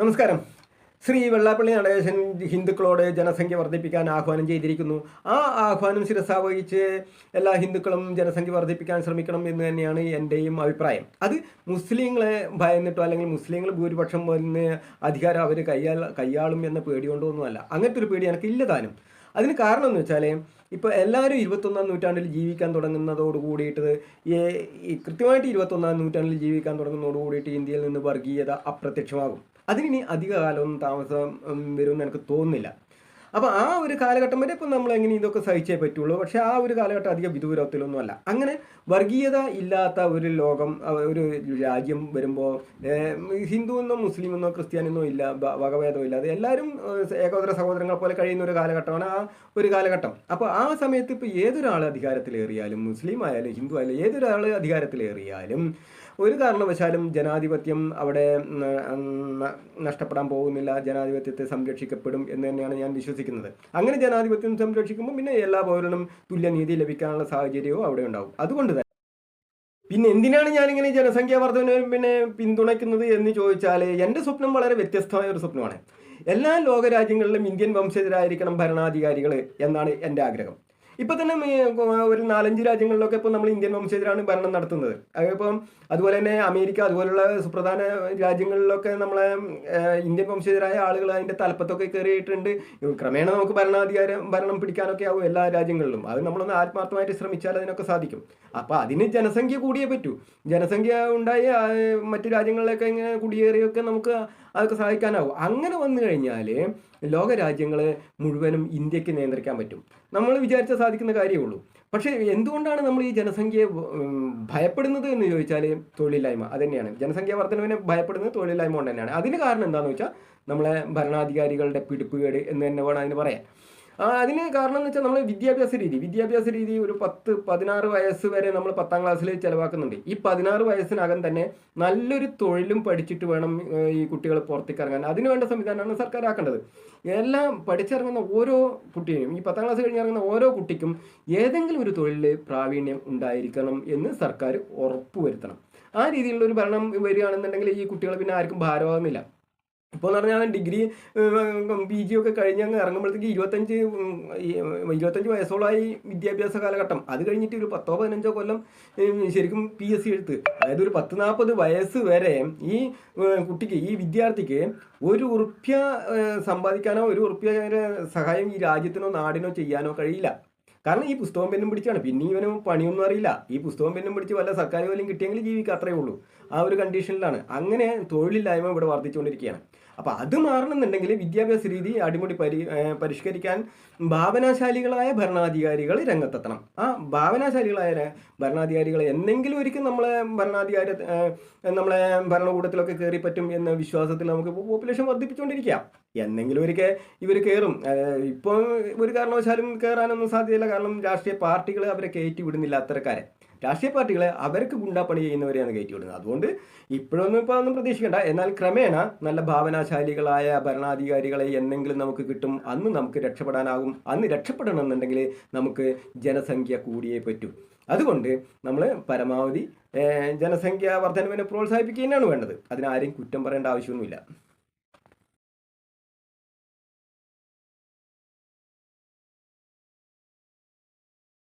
നമസ്കാരം. ശ്രീ വെള്ളാപ്പള്ളി നടേശൻ ഹിന്ദുക്കളോട് ജനസംഖ്യ വർദ്ധിപ്പിക്കാൻ ആഹ്വാനം ചെയ്തിരിക്കുന്നു. ആ ആഹ്വാനം ശിരസാവഹിച്ച് എല്ലാ ഹിന്ദുക്കളും ജനസംഖ്യ വർദ്ധിപ്പിക്കാൻ ശ്രമിക്കണം എന്ന് തന്നെയാണ് എന്റെയും അഭിപ്രായം. അത് മുസ്ലിങ്ങളെ ഭയന്നിട്ടോ അല്ലെങ്കിൽ മുസ്ലിങ്ങൾ ഭൂരിപക്ഷം വന്ന് അധികാരം അവർ കയ്യാൽ കൈയാളും എന്ന പേടികൊണ്ടൊന്നുമല്ല. അങ്ങനത്തെ ഒരു പേടി എനിക്ക് ഇല്ല താനും. അതിന് കാരണം എന്ന് വെച്ചാൽ ഇപ്പോൾ എല്ലാവരും ഇരുപത്തൊന്നാം നൂറ്റാണ്ടിൽ ജീവിക്കാൻ തുടങ്ങുന്നതോട് കൂടിയിട്ട് ഈ കൃത്യമായിട്ട് ഇരുപത്തൊന്നാം നൂറ്റാണ്ടിൽ ജീവിക്കാൻ തുടങ്ങുന്നതോട് കൂടിയിട്ട് ഇന്ത്യയിൽ നിന്ന് വർഗീയത അപ്രത്യക്ഷമാകും. അതിനി അധിക കാലമൊന്നും താമസം വരുമെന്ന് എനിക്ക് തോന്നുന്നില്ല. അപ്പോൾ ആ ഒരു കാലഘട്ടം വരെ ഇപ്പം നമ്മൾ എങ്ങനെ ഇതൊക്കെ സഹിച്ചേ പറ്റുള്ളൂ. പക്ഷേ ആ ഒരു കാലഘട്ടം അധികം വിദൂരത്തിലൊന്നും അല്ല അങ്ങനെ വർഗീയത ഇല്ലാത്ത ഒരു ലോകം ഒരു രാജ്യം വരുമ്പോൾ ഹിന്ദു എന്നോ മുസ്ലിം എന്നോ ക്രിസ്ത്യാനിന്നോ ഇല്ല ഭ- വകഭേദം ഇല്ലാതെ എല്ലാവരും ഏകോദര സഹോദരങ്ങൾ പോലെ കഴിയുന്ന ഒരു കാലഘട്ടമാണ് ആ ഒരു കാലഘട്ടം. അപ്പോൾ ആ സമയത്ത് ഇപ്പോൾ ഏതൊരാൾ അധികാരത്തിലേറിയാലും മുസ്ലിം ആയാലും ഹിന്ദു ആയാലും ഏതൊരാൾ അധികാരത്തിലേറിയാലും ഒരു കാരണവശാലും ജനാധിപത്യം അവിടെ നഷ്ടപ്പെടാൻ പോകുന്നില്ല ജനാധിപത്യത്തെ സംരക്ഷിക്കപ്പെടും എന്ന് തന്നെയാണ് ഞാൻ വിശ്വസിക്കുന്നത്. അങ്ങനെ ജനാധിപത്യം സംരക്ഷിക്കുമ്പോൾ പിന്നെ എല്ലാ പൗരനും തുല്യനീതി ലഭിക്കാനുള്ള സാഹചര്യവും അവിടെ ഉണ്ടാവും. അതുകൊണ്ട് തന്നെ പിന്നെ എന്തിനാണ് ഞാനിങ്ങനെ ജനസംഖ്യാ വർധന പിന്നെ പിന്തുണയ്ക്കുന്നത് എന്ന് ചോദിച്ചാൽ എന്റെ സ്വപ്നം വളരെ വ്യത്യസ്തമായ ഒരു സ്വപ്നമാണ്. എല്ലാ ലോകരാജ്യങ്ങളിലും ഇന്ത്യൻ വംശജരായിരിക്കണം ഭരണാധികാരികൾ എന്നാണ് എന്റെ ആഗ്രഹം. ഇപ്പൊ തന്നെ ഒരു നാലഞ്ച് രാജ്യങ്ങളിലൊക്കെ ഇപ്പൊ നമ്മൾ ഇന്ത്യൻ വംശജരാണ് ഭരണം നടത്തുന്നത്. അതിപ്പം അതുപോലെ തന്നെ അമേരിക്ക അതുപോലുള്ള സുപ്രധാന രാജ്യങ്ങളിലൊക്കെ നമ്മളെ ഇന്ത്യൻ വംശജരായ ആളുകൾ അതിന്റെ തലപ്പത്തൊക്കെ കയറിയിട്ടുണ്ട്. ക്രമേണ നമുക്ക് ഭരണാധികാരം ഭരണം പിടിക്കാനൊക്കെ ആവും എല്ലാ രാജ്യങ്ങളിലും. അത് നമ്മളൊന്ന് ആത്മാർത്ഥമായിട്ട് ശ്രമിച്ചാൽ അതിനൊക്കെ സാധിക്കും. അപ്പൊ അതിന് ജനസംഖ്യ കൂടിയേ പറ്റൂ. ജനസംഖ്യ ഉണ്ടായി മറ്റു രാജ്യങ്ങളിലൊക്കെ ഇങ്ങനെ കുടിയേറിയൊക്കെ നമുക്ക് അതൊക്കെ സഹായിക്കാനാവും. അങ്ങനെ വന്നു കഴിഞ്ഞാൽ ലോകരാജ്യങ്ങൾ മുഴുവനും ഇന്ത്യയ്ക്ക് നിയന്ത്രിക്കാൻ പറ്റും. നമ്മൾ വിചാരിച്ച സാധിക്കുന്ന കാര്യമേ ഉള്ളൂ. പക്ഷേ എന്തുകൊണ്ടാണ് നമ്മൾ ഈ ജനസംഖ്യയെ ഭയപ്പെടുന്നത് എന്ന് ചോദിച്ചാൽ തൊഴിലില്ലായ്മ. തന്നെയാണ് ജനസംഖ്യാ വർധനവിനെ ഭയപ്പെടുന്നത് തൊഴിലില്ലായ്മ കൊണ്ട് തന്നെയാണ്. അതിന് കാരണം എന്താണെന്ന് വെച്ചാൽ നമ്മളെ ഭരണാധികാരികളുടെ പിടിപ്പുകേട് എന്ന് തന്നെ വേണം അതിന് പറയാൻ. അതിന് കാരണം എന്ന് വെച്ചാൽ നമ്മൾ വിദ്യാഭ്യാസ രീതി വിദ്യാഭ്യാസ രീതി ഒരു പത്ത് പതിനാറ് വയസ്സ് വരെ നമ്മൾ പത്താം ക്ലാസ്സിൽ ചിലവാക്കുന്നുണ്ട്. ഈ പതിനാറ് വയസ്സിനകം തന്നെ നല്ലൊരു തൊഴിലും പഠിച്ചിട്ട് വേണം ഈ കുട്ടികൾ പുറത്തേക്ക് ഇറങ്ങാൻ അതിന് വേണ്ട സംവിധാനമാണ് സർക്കാർ ആക്കേണ്ടത് എല്ലാം പഠിച്ചിറങ്ങുന്ന ഓരോ കുട്ടിയെയും ഈ പത്താം ക്ലാസ് കഴിഞ്ഞിറങ്ങുന്ന ഓരോ കുട്ടിക്കും ഏതെങ്കിലും ഒരു തൊഴിലിൽ പ്രാവീണ്യം ഉണ്ടായിരിക്കണം എന്ന് സർക്കാർ ഉറപ്പുവരുത്തണം. ആ രീതിയിലുള്ള ഒരു ഭരണം വരികയാണെന്നുണ്ടെങ്കിൽ ഈ കുട്ടികൾ പിന്നെ ആർക്കും ഭാരമാകുന്നില്ല ഇപ്പോൾ എന്ന് പറഞ്ഞാൽ ഡിഗ്രി പി ജി ഒക്കെ കഴിഞ്ഞ് അങ്ങ് ഇറങ്ങുമ്പോഴത്തേക്ക് ഇരുപത്തഞ്ച് ഇരുപത്തഞ്ച് വയസ്സോളമായി വിദ്യാഭ്യാസ കാലഘട്ടം. അത് കഴിഞ്ഞിട്ട് ഒരു പത്തോ പതിനഞ്ചോ കൊല്ലം ശരിക്കും പി എസ് സി എഴുത്ത്. അതായത് ഒരു പത്ത് നാൽപ്പത് വയസ്സ് വരെ ഈ കുട്ടിക്ക് ഈ വിദ്യാർത്ഥിക്ക് ഒരു ഉറുപ്യ സമ്പാദിക്കാനോ ഒരു ഉറുപ്യ സഹായം ഈ രാജ്യത്തിനോ നാടിനോ ചെയ്യാനോ കഴിയില്ല. കാരണം ഈ പുസ്തകം പെന്നും പിടിച്ചാണ്. പിന്നെ ഇവന് പണിയൊന്നും അറിയില്ല. ഈ പുസ്തകം പെന്നും പിടിച്ച് വല്ല സർക്കാർ ജോലിയും കിട്ടിയെങ്കിൽ ജീവിക്കുക അത്രയേ ഉള്ളൂ. ആ ഒരു കണ്ടീഷനിലാണ് അങ്ങനെ തൊഴിലില്ലായ്മ ഇവിടെ വർദ്ധിച്ചുകൊണ്ടിരിക്കുകയാണ്. അപ്പോൾ അത് മാറണമെന്നുണ്ടെങ്കിൽ വിദ്യാഭ്യാസ രീതി അടിമുടി പരി പരിഷ്കരിക്കാൻ ഭാവനാശാലികളായ ഭരണാധികാരികൾ രംഗത്തെത്തണം. ആ ഭാവനാശാലികളായ ഭരണാധികാരികൾ എന്തെങ്കിലും ഒരിക്കലും നമ്മളെ ഭരണാധികാരി നമ്മളെ ഭരണകൂടത്തിലൊക്കെ കയറി പറ്റും എന്ന വിശ്വാസത്തിൽ നമുക്ക് പോപ്പുലേഷൻ വർദ്ധിപ്പിച്ചുകൊണ്ടിരിക്കാം എന്നെങ്കിലും ഒരിക്കൽ ഇവർ കയറും ഇപ്പോൾ ഒരു കാരണവശാലും കയറാനൊന്നും സാധ്യതയില്ല. കാരണം രാഷ്ട്രീയ പാർട്ടികൾ അവരെ കയറ്റി വിടുന്നില്ല അത്തരക്കാരെ. രാഷ്ട്രീയ പാർട്ടികളെ അവർക്ക് ഗുണ്ടാപ്പണി ചെയ്യുന്നവരെയാണ് കയറ്റി വിടുന്നത് അതുകൊണ്ട് ഇപ്പോഴൊന്നും ഇപ്പോൾ ഒന്നും പ്രതീക്ഷിക്കേണ്ട. എന്നാൽ ക്രമേണ നല്ല ഭാവനാശാലികളായ ഭരണാധികാരികളെ എന്നെങ്കിലും നമുക്ക് കിട്ടും അന്ന് നമുക്ക് രക്ഷപ്പെടാനാകും. അന്ന് രക്ഷപ്പെടണം എന്നുണ്ടെങ്കിൽ നമുക്ക് ജനസംഖ്യ കൂടിയേ പറ്റൂ. അതുകൊണ്ട് നമ്മൾ പരമാവധി ജനസംഖ്യ വർധനവിനെ പ്രോത്സാഹിപ്പിക്കുക തന്നെയാണ് വേണ്ടത് അതിനാരെയും കുറ്റം പറയേണ്ട ആവശ്യമൊന്നുമില്ല.